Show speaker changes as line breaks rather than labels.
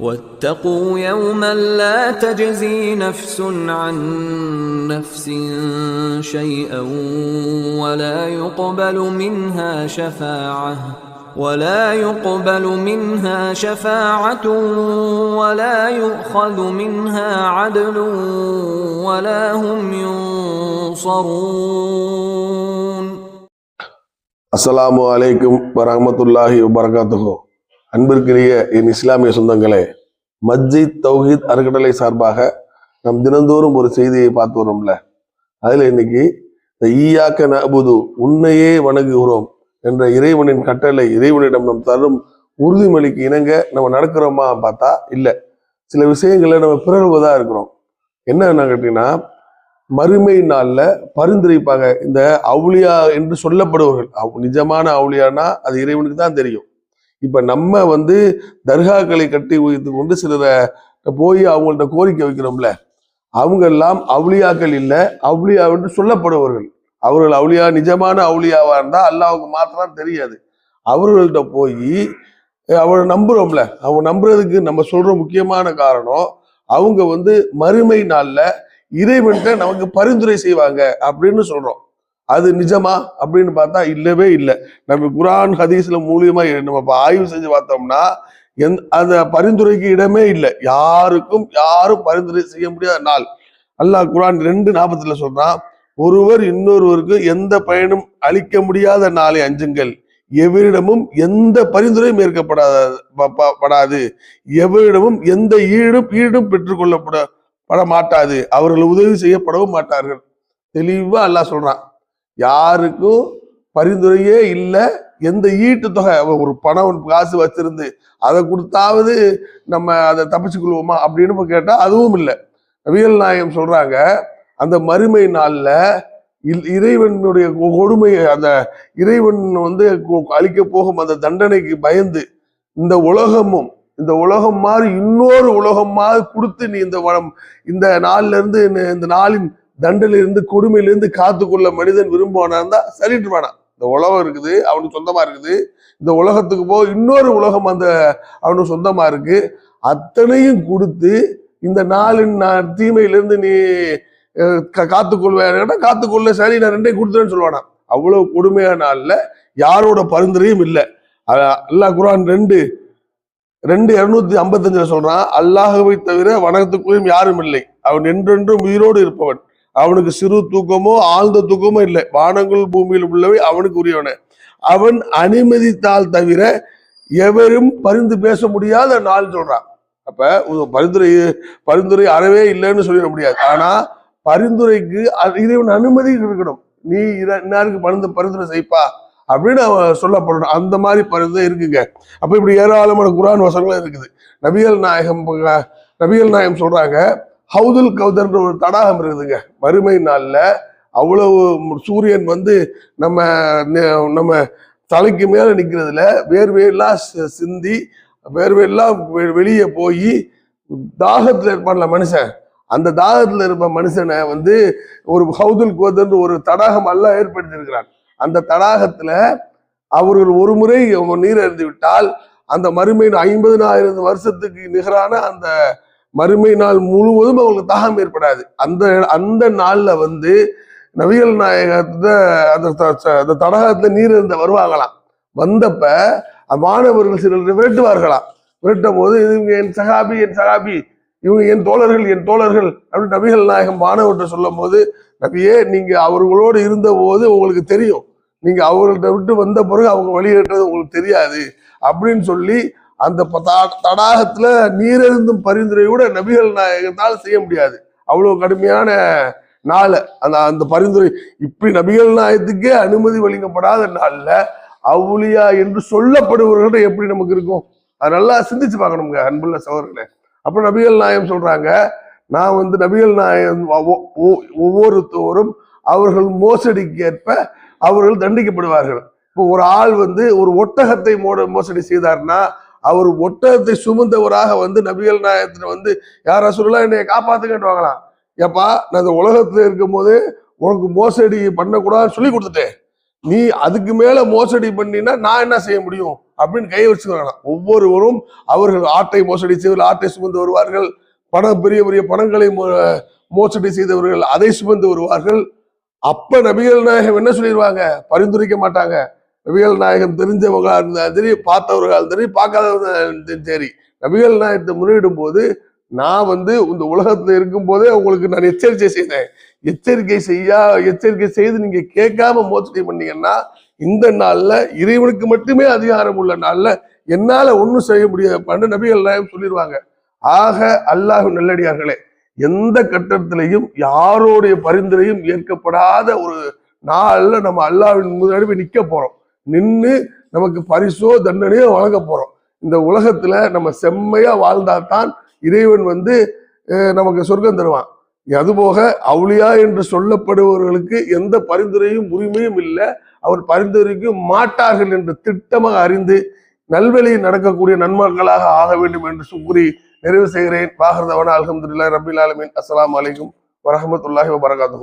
واتقوا يوما لا تجزي نفس عن نفس شيئا ولا يقبل منها شفاعة ولا يقبل منها شفاعة ولا يؤخذ منها عدل ولا هم ينصرون.
السلام عليكم ورحمة الله وبركاته. அன்பிற்குரிய என் இஸ்லாமிய சொந்தங்களே மஸ்ஜித் தௌஹீத் அறக்கட்டளை சார்பாக நம் தினந்தோறும் ஒரு செய்தியை பார்த்து வரோம்ல அதில் இன்னைக்கு இந்த ஈயாக்க நபுது உன்னையே வணங்குகிறோம் என்ற இறைவனின் கட்டளை இறைவனிடம் நம் தரும் உறுதிமொழிக்கு இணங்க நம்ம நடக்கிறோமா பார்த்தா இல்லை. சில விஷயங்களை நம்ம பிறழ்வதா இருக்கிறோம். என்ன கேட்டீங்கன்னா மறுமை நாளில் பரிந்துரைப்பாங்க. இந்த அவுளியா என்று சொல்லப்படுபவர்கள் நிஜமான அவுளியானா அது இறைவனுக்கு தான் தெரியும். இப்போ நம்ம வந்து தர்காக்களை கட்டி வைத்து கொண்டு சிலரை போய் அவங்கள்ட்ட கோரிக்கை வைக்கிறோம்ல அவங்க எல்லாம் அவுளியாக்கள் இல்லை அவுளியா என்று சொல்லப்படுபவர்கள். அவர்கள் அவுளியா நிஜமான அவுளியாவா இருந்தால் அல்லாவுக்கு மாத்திரம் தெரியாது. அவர்கள்ட்ட போய் அவரை நம்புறோம்ல அவங்க நம்புறதுக்கு நம்ம சொல்ற முக்கியமான காரணம் அவங்க வந்து மறுமை நாளில் இறைவன்கிட்ட நமக்கு பரிந்துரை செய்வாங்க அப்படின்னு சொல்றோம். அது நிஜமா அப்படின்னு பார்த்தா இல்லவே இல்லை. நம்ம குரான் ஹதீஸ்ல மூலியமா நம்ம இப்ப ஆய்வு செஞ்சு பார்த்தோம்னா எந் அந்த பரிந்துரைக்கு இடமே இல்லை. யாருக்கும் யாரும் பரிந்துரை செய்ய முடியாத நாள். அல்லாஹ் குரான் ரெண்டு நாற்பத்துல சொல்றான் ஒருவர் இன்னொருவருக்கு எந்த பயனும் அளிக்க முடியாத நாளை அஞ்சுங்கள். எவரிடமும் எந்த பரிந்துரையும் ஏற்கப்படாத ப- படாது. எவரிடமும் எந்த ஈடும் ஈடும் பெற்றுக்கொள்ளப்பட பட மாட்டாது. அவர்கள் உதவி செய்யப்படவும் மாட்டார்கள். தெளிவா அல்லாஹ் சொல்றான். யாருக்கும் பரிந்துரையே இல்லை. எந்த ஈட்டு தொகை ஒரு பணம் காசு வச்சிருந்து அதை கொடுத்தாவது நம்ம அதை தப்பிச்சுக்கொள்வோமா அப்படின்னு இப்போ கேட்டால் அதுவும் இல்லை. நபிகள் நாயகம் சொல்றாங்க அந்த மறுமை நாளில் இல்- இறைவனுடைய கொடுமையை கொடுமை அந்த இறைவன் வந்து அழிக்க போகும் அந்த தண்டனைக்கு பயந்து இந்த உலகமும் இந்த உலகம் மாதிரி இன்னொரு உலகம் மாதிரி கொடுத்து நீ இந்த வளம் இந்த நாள்ல இருந்து இந்த நாளின் தண்டிலிருந்து கொடுமையிலிருந்து காத்துக்கொள்ள மனிதன் விரும்புவானா இருந்தா சரிட்டு வேணாம் இந்த உலகம் இருக்குது அவனுக்கு சொந்தமா இருக்குது. இந்த உலகத்துக்கு போக இன்னொரு உலகம் அந்த அவனுக்கு சொந்தமா இருக்கு. அத்தனையும் கொடுத்து இந்த நாளின் நான் தீமையிலிருந்து நீ கா- காத்துக்கொள்வேன் காத்துக்கொள்ள சரி நான் ரெண்டையும் கொடுத்துறேன்னு சொல்லுவானா. அவ்வளவு கொடுமையான நாள்ல யாரோட பரிந்துரையும் இல்லை. அல்லாஹ் குரான் ரெண்டு ரெண்டு இருநூத்தி ஐம்பத்தஞ்சுல சொல்றான் அல்லாஹுவை தவிர வணக்கத்துக்குள்ளும் யாரும் இல்லை. அவன் என்றென்றும் உயிரோடு இருப்பவன். அவனுக்கு சிறு தூக்கமோ ஆழ்ந்த தூக்கமோ இல்லை. வானங்கள் பூமியில் உள்ளவை அவனுக்கு உரியவன அவன் அனுமதித்தால் தவிர எவரும் பரிந்து பேச முடியாத நாள் சொல்றான். அப்ப ஒரு பரிந்துரை பரிந்துரை அறவே இல்லைன்னு சொல்லிட முடியாது. ஆனா பரிந்துரைக்கு இறைவன் அனுமதி இருக்கணும் நீ இன்னாருக்கு பரிந்து பரிந்துரை செய்ப்பா அப்படின்னு அவன் சொல்லப்படணும். அந்த மாதிரி பரிந்துரை இருக்குங்க. அப்ப இப்படி ஏராளமான குரான் வசனங்கள் இருக்குது. நபிகள் நாயகம் நபிகள் நாயகம் சொல்றாங்க ஹவுதுல் கௌதர்ன்ற ஒரு தடாகம் இருக்குதுங்க. மறுமை நாளில் அவ்வளவு சூரியன் வந்து நம்ம நெ- நம்ம தலைக்கு மேலே நிற்கிறதுல வேர்வையெல்லாம் சிந்தி வேர்வையெல்லாம் வெ- வெளியே போய் தாகத்தில் இருப்பான்ல மனுஷன். அந்த தாகத்தில் இருப்ப மனுஷனை வந்து ஒரு ஹவுதுல் கோதர்ன்ற ஒரு தடாகம் எல்லாம் ஏற்படுத்தியிருக்கிறான். அந்த தடாகத்தில் அவர்கள் ஒரு முறை நீர் அறிந்து விட்டால் அந்த மறுமை ஐம்பதுனாயிரம் வருஷத்துக்கு நிகரான அந்த மறுமை நாள் முழுவதும் அவங்களுக்கு தாகம் ஏற்படாது. அந்த அந்த நாளில் வந்து நவிகள் நாயகத்தை அந்த த- அந்த தடாகத்துல நீர் இருந்த வருவாங்களாம். வந்தப்ப மாணவர்கள் சிலர் விரட்டுவார்களாம். விரட்டும் போது இவங்க என் சகாபி என் சகாபி இவங்க என் தோழர்கள் என் தோழர்கள் அப்படின்னு நபிகள் நாயகம் மாணவர்கிட்ட சொல்லும் போது நபியே நீங்க அவர்களோடு இருந்த போது உங்களுக்கு தெரியும். நீங்க அவர்கள்ட்ட விட்டு வந்த பிறகு அவங்க வழியேற்றது உங்களுக்கு தெரியாது அப்படின்னு சொல்லி அந்த ப- தா- தடாகத்துல நீரெழுந்தும் பரிந்துரையோட நபிகள் நாயகத்தால் செய்ய முடியாது. அவ்வளவு கடுமையான நாள். அந்த அந்த பரிந்துரை இப்படி நபிகள் நாயகத்துக்கே அனுமதி வழங்கப்படாத நாள்ல அவுளியா என்று சொல்லப்படுபவர்கள் எப்படி நமக்கு இருக்கும்? அது நல்லா சிந்திச்சு பார்க்கணுங்க அன்புள்ள சகோதரர்களே. அப்ப நபிகள் நாயகம் சொல்றாங்க நான் வந்து நபிகள் நாயகம் ஒ- ஒவ்வொருத்தோரும் அவர்கள் மோசடிக்கு ஏற்ப அவர்கள் தண்டிக்கப்படுவார்கள். இப்போ ஒரு ஆள் வந்து ஒரு ஒட்டகத்தை மோட மோசடி செய்தார்னா அவர் ஒட்டகத்தை சுமந்தவராக வந்து நபிகள் நாயகத்துல வந்து யாரா சொல்லலாம் என்னை காப்பாத்துக்கிட்டு வாங்கலாம் ஏப்பா நான் இந்த உலகத்துல இருக்கும்போது உனக்கு மோசடி பண்ணக்கூடாதுன்னு சொல்லி கொடுத்துட்டேன். நீ அதுக்கு மேல மோசடி பண்ணினா நான் என்ன செய்ய முடியும்? அப்படின்னு கை வச்சுக்கிறாங்க ஒவ்வொருவரும் அவர்கள் ஆட்டை மோசடி செய்வர்கள் ஆட்டை சுமந்து வருவார்கள். பணம் பெரிய பெரிய பணங்களை மோ- மோசடி செய்தவர்கள் அதை சுமந்து வருவார்கள். அப்ப நபிகள் நாயகம் என்ன சொல்லிடுவாங்க பரிந்துரைக்க மாட்டாங்க. நபிகள் நாயகம் தெரிஞ்சவங்களா இருந்தாலும் சரி பார்த்தவர்களா இருந்தாலும் சரி பார்க்காதவர்களா சரி நபிகள் நாயகத்தை முறையிடும் போது நான் வந்து இந்த உலகத்துல இருக்கும் போதே உங்களுக்கு நான் எச்சரிக்கை செய்தேன். எச்சரிக்கை செய்யா எச்சரிக்கை செய்து நீங்க கேட்காம மோசடி பண்ணீங்கன்னா இந்த நாள்ல இறைவனுக்கு மட்டுமே அதிகாரம் உள்ள நாள்ல என்னால ஒண்ணும் செய்ய முடியாது நபிகள் நாயகம் சொல்லிடுவாங்க. ஆக அல்லாஹ் நல்லடியார்களே எந்த கட்டத்திலையும் யாருடைய பரிந்துரையும் ஏற்கப்படாத ஒரு நாள்ல நம்ம அல்லாவின் முன்னாடி போய் நிக்க போறோம். நின்று நமக்கு பரிசோ தண்டனையோ வழங்க போறோம். இந்த உலகத்துல நம்ம செம்மையா வாழ்ந்தாதான் இறைவன் வந்து நமக்கு சொர்க்கம் தருவான். அதுபோக அவுளியா என்று சொல்லப்படுபவர்களுக்கு எந்த பரிந்துரையும் உரிமையும் இல்லை. அவர் பரிந்துரைக்கு மாட்டார்கள் என்று திட்டமாக அறிந்து நல்வழியில் நடக்கக்கூடிய நன்மக்களாக ஆக வேண்டும் என்று கூறி நிறைவு செய்கிறேன். வாகர்தவன அலமதுல்லா ரபில் ஆலமீன். அஸ்லாம் வலைக்கும் வரமத்துல்லாஹி வபரகாத்து